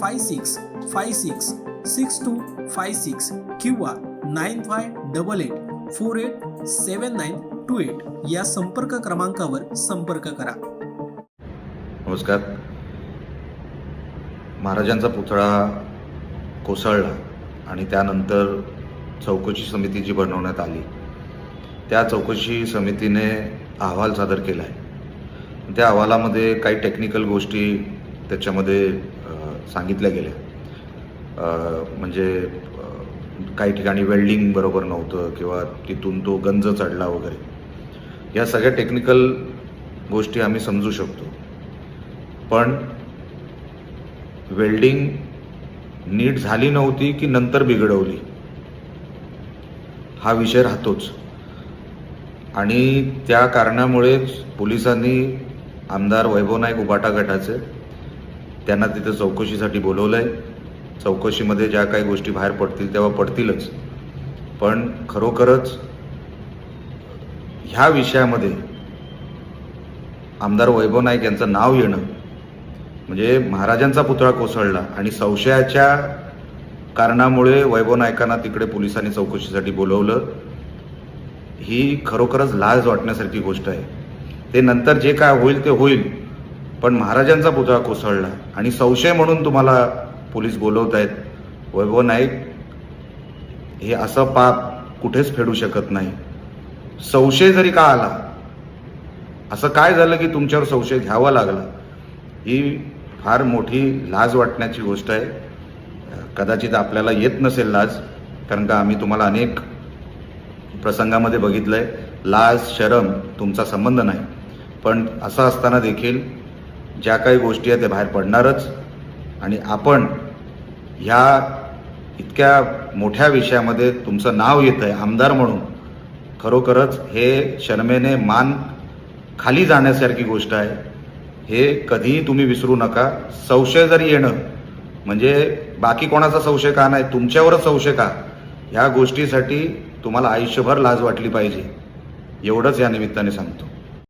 five six five six six two five six किंवा nine five double eight four eight seven nine two eight या संपर्क क्रमांकावर संपर्क करा. नमस्कार. महाराजांचा पुतळा कोसळला आणि त्यानंतर चौकशी समिती जी बनवण्यात आली त्या चौकशी समितीने अहवाल सादर केला आहे त्या अहवालामध्ये काही टेक्निकल गोष्टी त्याच्यामध्ये सांगितल्या गेल्या म्हणजे काही ठिकाणी वेल्डिंग बरोबर नव्हतं किंवा तिथून तो गंज चढला वगैरे. या सगळ्या टेक्निकल गोष्टी आम्ही समजू शकतो. पण वेल्डिंग नीट झाली नव्हती की नंतर बिघडवली? हा विषय राहतोच. आणि त्या कारणामुळेच पोलिसांनी आमदार वैभव नाईक उबाटा गटाचे त्यांना तिथं चौकशीसाठी बोलवलं आहे चौकशीमध्ये ज्या काही गोष्टी बाहेर पडतील तेव्हा पडतीलच. पण खरोखरच ह्या विषयामध्ये आमदार वैभव नाईक यांचं नाव येणं म्हणजे महाराजांचा पुतळा कोसळला आणि संशयाच्या कारणामुळे वैभव नायकांना तिकडे पोलिसांनी चौकशीसाठी बोलवलं ही खरोखरच लाज वाटण्यासारखी गोष्ट आहे. ते नंतर जे काय होईल ते होईल. पण महाराजांचा पुतळा कोसळला. आणि संशय म्हणून तुम्हाला पोलीस बोलवत आहेत वैभव नाईक हे असं पाप कुठेच फेडू शकत नाही. संशय जरी का आला असं काय झालं की तुमच्यावर संशय घ्यावा लागला? ही फार मोठी लाज वाटण्याची गोष्ट आहे. कदाचित आपल्याला येत नसेल लाज कारण का आम्ही तुम्हाला अनेक प्रसंगामध्ये बघितलं आहे लाज शरम तुमचा संबंध नाही. पण असं असताना देखील ज्या काही गोष्टी आहेत त्या बाहेर पडणारच. आणि आपण ह्या इतक्या मोठ्या विषयामध्ये तुमचं नाव येतं आहे आमदार म्हणून. खरोखरच हे शर्मेने मान खाली जाण्यासारखी गोष्ट आहे. हे कधीही तुम्ही विसरू नका. संशय जरी येणं म्हणजे बाकी कोणाचा संशय का नाही तुमच्यावरच संशय का? ह्या गोष्टीसाठी तुम्हाला आयुष्यभर लाज वाटली पाहिजे. एवढंच या निमित्ताने सांगतो.